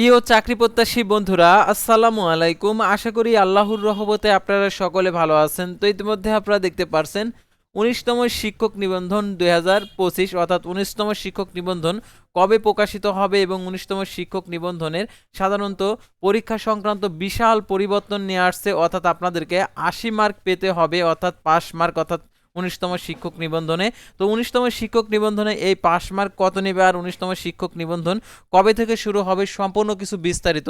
প্রিয় চাকরি প্রত্যাশী বন্ধুরা, আসসালামু আলাইকুম। আশা করি আল্লাহর রহমতে আপনারা সকলে ভালো আছেন। তো ইতিমধ্যে আপনারা দেখতে পারছেন, উনিশতম শিক্ষক নিবন্ধন দুই হাজার পঁচিশ, অর্থাৎ উনিশতম শিক্ষক নিবন্ধন কবে প্রকাশিত হবে এবং উনিশতম শিক্ষক নিবন্ধনের সাধারণত পরীক্ষা সংক্রান্ত বিশাল পরিবর্তন নিয়ে আসছে, অর্থাৎ আপনাদেরকে আশি মার্ক পেতে হবে, অর্থাৎ পাস মার্ক, অর্থাৎ উনিশতম শিক্ষক নিবন্ধনে। তো উনিশতম শিক্ষক নিবন্ধনে এই পাস মার্ক কত নেবে আর উনিশতম শিক্ষক নিবন্ধন কবে থেকে শুরু হবে সম্পূর্ণ কিছু বিস্তারিত।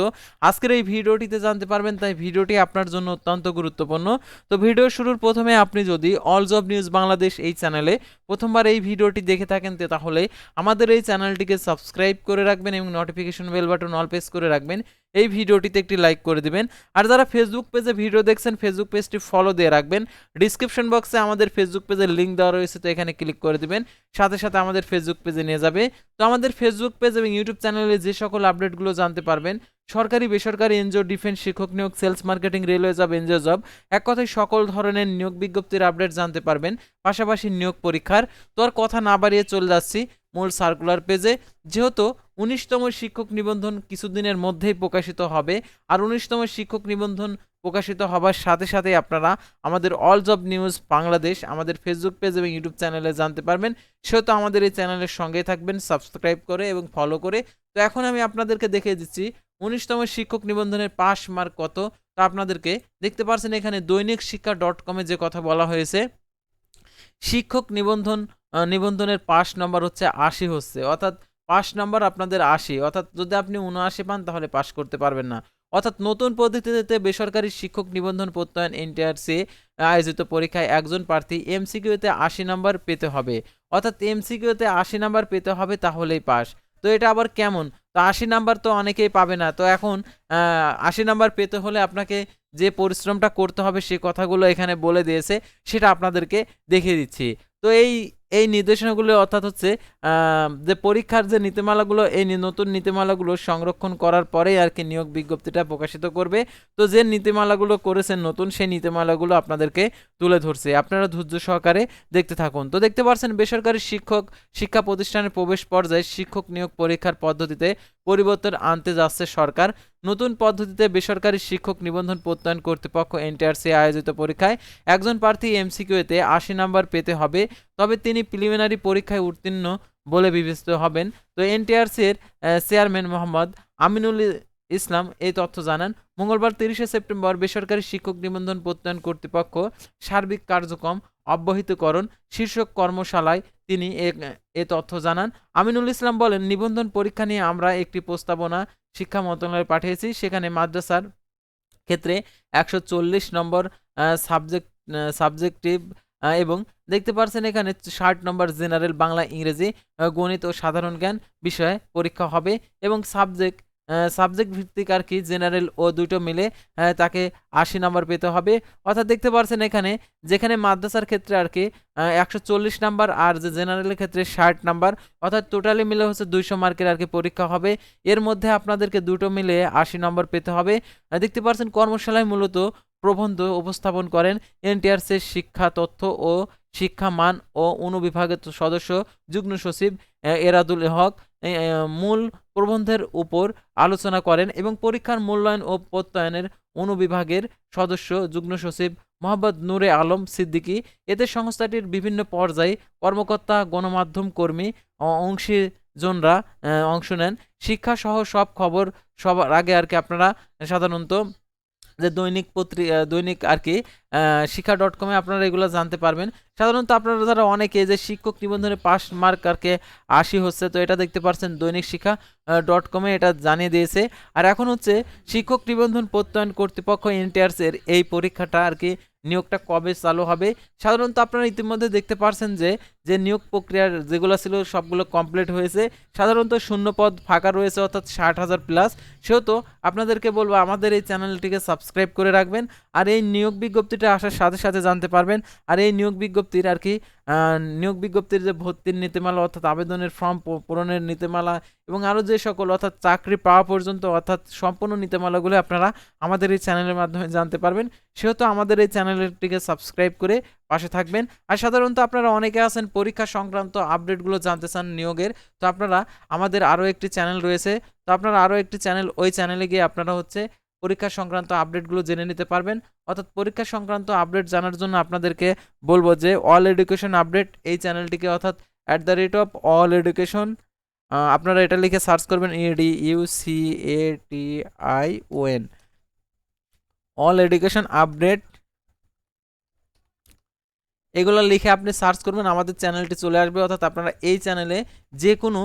আজকের এই ভিডিওটিতে জানতে পারবেন, তাই ভিডিওটি আপনার জন্য অত্যন্ত গুরুত্বপূর্ণ। তো ভিডিও শুরুর প্রথমে আপনি যদি অল জব নিউজ বাংলাদেশ এই চ্যানেলে প্রথমবার এই ভিডিওটি দেখে থাকেন তাহলে আমাদের এই চ্যানেলটিকে সাবস্ক্রাইব করে রাখবেন এবং notification bell button all press করে রাখবেন। এই ভিডিওটিতে একটি লাইক করে দিবেন। আর যারা ফেসবুক পেজে ভিডিও দেখছেন ফেসবুক পেজটি ফলো দিয়ে রাখবেন। ডিসক্রিপশন বক্সে আমাদের ফেসবুক পেজের লিঙ্ক দেওয়া রয়েছে, তো এখানে ক্লিক করে দিবেন। সাথে সাথে আমাদের ফেসবুক পেজে নিয়ে যাবে। তো আমাদের ফেসবুক পেজ এবং ইউটিউব চ্যানেলে যে সকল আপডেটগুলো জানতে পারবেন, সরকারি, বেসরকারি এনজিও ডিফেন্স শিক্ষক নিয়োগ sales marketing railway job NGO job এক কথায় সকল ধরনের নিয়োগ বিজ্ঞপ্তির আপডেট জানতে পারবেন, পাশাপাশি নিয়োগ পরীক্ষার। তো আর কথা না বাড়িয়ে চলে যাচ্ছি। মূল সার্কুলার পেজে যেহেতু উনিশতম শিক্ষক নিবন্ধন কিছুদিনের মধ্যেই প্রকাশিত হবে, আর উনিশতম শিক্ষক নিবন্ধন প্রকাশিত হবার সাথে সাথে আপনারা আমাদের অল জব নিউজ বাংলাদেশ আমাদের ফেসবুক পেজ এবং ইউটিউব চ্যানেলে জানতে পারবেন। সেহেতু আমাদের এই চ্যানেলের সঙ্গে থাকবেন সাবস্ক্রাইব করে এবং ফলো করে। তো এখন আমি আপনাদেরকে দেখিয়ে দিচ্ছি, উনিশতম শিক্ষক নিবন্ধনের পাস মার্ক কত? তা আপনাদেরকে দেখতে পারছেন এখানে দৈনিক শিক্ষা ডট কমে যে কথা বলা হয়েছে, শিক্ষক নিবন্ধন নিবন্ধনের পাস নম্বর হচ্ছে আশি হচ্ছে। অর্থাৎ পাস নাম্বার আপনাদের আশি। অর্থাৎ যদি আপনি উনআশি পান, তাহলে পাস করতে পারবেন না। অর্থাৎ নতুন পদ্ধতিতে বেসরকারি শিক্ষক নিবন্ধন প্রত্যয়ন এনটিআরসি আয়োজিত পরীক্ষায় একজন প্রার্থী এমসিকিউতে আশি নাম্বার পেতে হবে। অর্থাৎ এমসিকিউতে আশি নাম্বার পেতে হবে, তাহলেই পাস তো এটা আবার কেমন? তো আশি নাম্বার তো অনেকেই পাবে না। তো এখন আশি নাম্বার পেতে হলে আপনাকে যে পরিশ্রমটা করতে হবে, সে কথাগুলো এখানে বলে দিয়েছে, সেটা আপনাদেরকে দেখিয়ে দিচ্ছি। তো এই এই নির্দেশনাগুলো অর্থাৎ হচ্ছে যে পরীক্ষার যে নীতিমালাগুলো, এই নতুন নীতিমালাগুলো সংরক্ষণ করার পরেই আর কি নিয়োগ বিজ্ঞপ্তিটা প্রকাশিত করবে। তো যে নীতিমালাগুলো করেছেন নতুন, সেই নীতিমালাগুলো আপনাদেরকে তুলে ধরছে। আপনারা ধৈর্য সহকারে দেখতে থাকুন। তো দেখতে পাচ্ছেন বেসরকারি শিক্ষক শিক্ষা প্রতিষ্ঠানের প্রবেশ পর্যায়ে শিক্ষক নিয়োগ পরীক্ষার পদ্ধতিতে পরিবর্তন আনতে যাচ্ছে সরকার। নতুন পদ্ধতিতে বেসরকারি শিক্ষক নিবন্ধন প্রত্যয়ন কর্তৃপক্ষ এনটিআরসি আয়োজিত পরীক্ষায় একজন প্রার্থী এমসিকিউতে আশি নাম্বার পেতে হবে, তবে তিনি প্রিলিমিনারি পরীক্ষায় উত্তীর্ণ বলে বিবেচিত হবেন। তো এনটিআরসির চেয়ারম্যান মোহাম্মদ আমিনুল ইসলাম এই তথ্য জানান, মঙ্গলবার তিরিশে সেপ্টেম্বর বেসরকারি শিক্ষক নিবন্ধন প্রত্যয়ন কর্তৃপক্ষ সার্বিক কার্যক্রম অব্যাহতকরণ শীর্ষক কর্মশালায় তিনি এ- তথ্য জানান। আমিনুল ইসলাম বলেন, নিবন্ধন পরীক্ষা নিয়ে আমরা একটি প্রস্তাবনা শিক্ষা মন্ত্রণালয়ে পাঠিয়েছি, সেখানে মাদ্রাসার ক্ষেত্রে একশো চল্লিশ নম্বর সাবজেক্ট সাবজেক্টিভ এবং দেখতে পাচ্ছেন এখানে ষাট নম্বর জেনারেল বাংলা, ইংরেজি গণিত ও সাধারণ জ্ঞান বিষয়ে পরীক্ষা হবে এবং সাবজেক্ট সাবজেক্ট ভিত্তিক আর কি জেনারেল ও দুটো মিলে তাকে আশি নাম্বার পেতে হবে। অর্থাৎ দেখতে পাচ্ছেন এখানে, যেখানে মাদ্রাসার ক্ষেত্রে আর কি একশো চল্লিশ নাম্বার আর যে জেনারেলের ক্ষেত্রে ষাট নাম্বার অর্থাৎ টোটালি মিলে হচ্ছে দুইশো মার্কের আর কি পরীক্ষা হবে। এর মধ্যে আপনাদেরকে দুটো মিলে আশি নম্বর পেতে হবে। দেখতে পাচ্ছেন কর্মশালায় মূলত প্রবন্ধ উপস্থাপন করেন এনটিআরসির শিক্ষা, তথ্য ও শিক্ষা মান ও অনুবিভাগের সদস্য যুগ্ম সচিব এরাদুল হক মূল প্রবন্ধের উপর আলোচনা করেন এবং পরীক্ষার মূল্যায়ন ও প্রত্যয়নের অনুবিভাগের সদস্য যুগ্ম সচিব মোহাম্মদ নূরে আলম সিদ্দিকী। এতে সংস্থাটির বিভিন্ন পর্যায়ে কর্মকর্তা, গণমাধ্যম কর্মী অংশীজনরা অংশ নেন। শিক্ষা সহ সব খবর সবার আগে আর কি আপনারা সাধারণত যে দৈনিক পত্রিকা দৈনিক আর কি শিক্ষা ডট কমে আপনারা এগুলো জানতে পারবেন। সাধারণত আপনারা যারা অনেকে যে শিক্ষক নিবন্ধনে পাস মার্ক আর কে, আশি হচ্ছে, তো এটা দেখতে পারছেন দৈনিক শিক্ষা ডট কমে এটা জানিয়ে দিয়েছে। আর এখন হচ্ছে, শিক্ষক নিবন্ধন প্রত্যয়ন কর্তৃপক্ষ এনটিআরসের এই পরীক্ষাটা আর কি নিয়োগটা কবে চালু হবে? সাধারণত আপনারা ইতিমধ্যে দেখতে পারছেন যে যে নিয়োগ প্রক্রিয়ার যেগুলো ছিল সবগুলো কমপ্লিট হয়েছে। সাধারণত শূন্য পদ ফাঁকা রয়েছে অর্থাৎ ষাট হাজার প্লাস সেহেতু আপনাদেরকে বলব, আমাদের এই চ্যানেলটিকে সাবস্ক্রাইব করে রাখবেন। আর এই নিয়োগ বিজ্ঞপ্তিটা আসার সাথে সাথে জানতে পারবেন। আর এই নিয়োগ বিজ্ঞপ্তির আর কি নিয়োগ বিজ্ঞপ্তির যে ভর্তির নীতিমালা অর্থাৎ আবেদনের ফর্ম পূরণের নীতিমালা এবং আরও যে সকল অর্থাৎ চাকরি পাওয়া পর্যন্ত অর্থাৎ সম্পূর্ণ নীতিমালাগুলো আপনারা আমাদের এই চ্যানেলের মাধ্যমে জানতে পারবেন, সেহেতু আমাদের এই চ্যানেলটিকে সাবস্ক্রাইব করে পাশে থাকবেন। আর সাধারণত আপনারা অনেকে আছেন পরীক্ষা সংক্রান্ত আপডেটগুলো জানতে চান নিয়োগের, তো আপনারা আমাদের আরও একটি চ্যানেল রয়েছে, তো আপনারা আরও একটি চ্যানেল ওই চ্যানেলে গিয়ে আপনারা হচ্ছে পরীক্ষা সংক্রান্ত আপডেটগুলো জেনে নিতে পারবেন। অর্থাৎ পরীক্ষা সংক্রান্ত আপডেট জানার জন্য আপনাদেরকে বলব যে অল এডুকেশন আপডেট এই চ্যানেলটিকে অর্থাৎ at the rate of all education আপনারা এটা লিখে সার্চ করবেন E D U C A T I O N all education update এগুলো লিখে আপনি সার্চ করবেন, আমাদের চ্যানেলটি চলে আসবে। অর্থাৎ আপনারা এই চ্যানেলে যে কোনো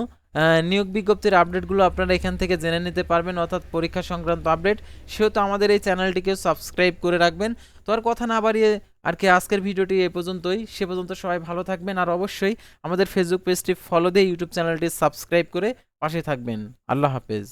নিয়োগ বিজ্ঞপ্তির আপডেটগুলো আপনারা এখান থেকে জেনে নিতে পারবেন, অর্থাৎ পরীক্ষা সংক্রান্ত আপডেট। সেহেতু আমাদের এই চ্যানেলটিকে সাবস্ক্রাইব করে রাখবেন। তো আর কথা না বাড়িয়ে আর কি আজকের ভিডিওটি এ পর্যন্তই। সে পর্যন্ত সবাই ভালো থাকবেন আর অবশ্যই আমাদের ফেসবুক পেজটি ফলো দিয়ে ইউটিউব চ্যানেলটি সাবস্ক্রাইব করে পাশে থাকবেন। আল্লাহ হাফেজ।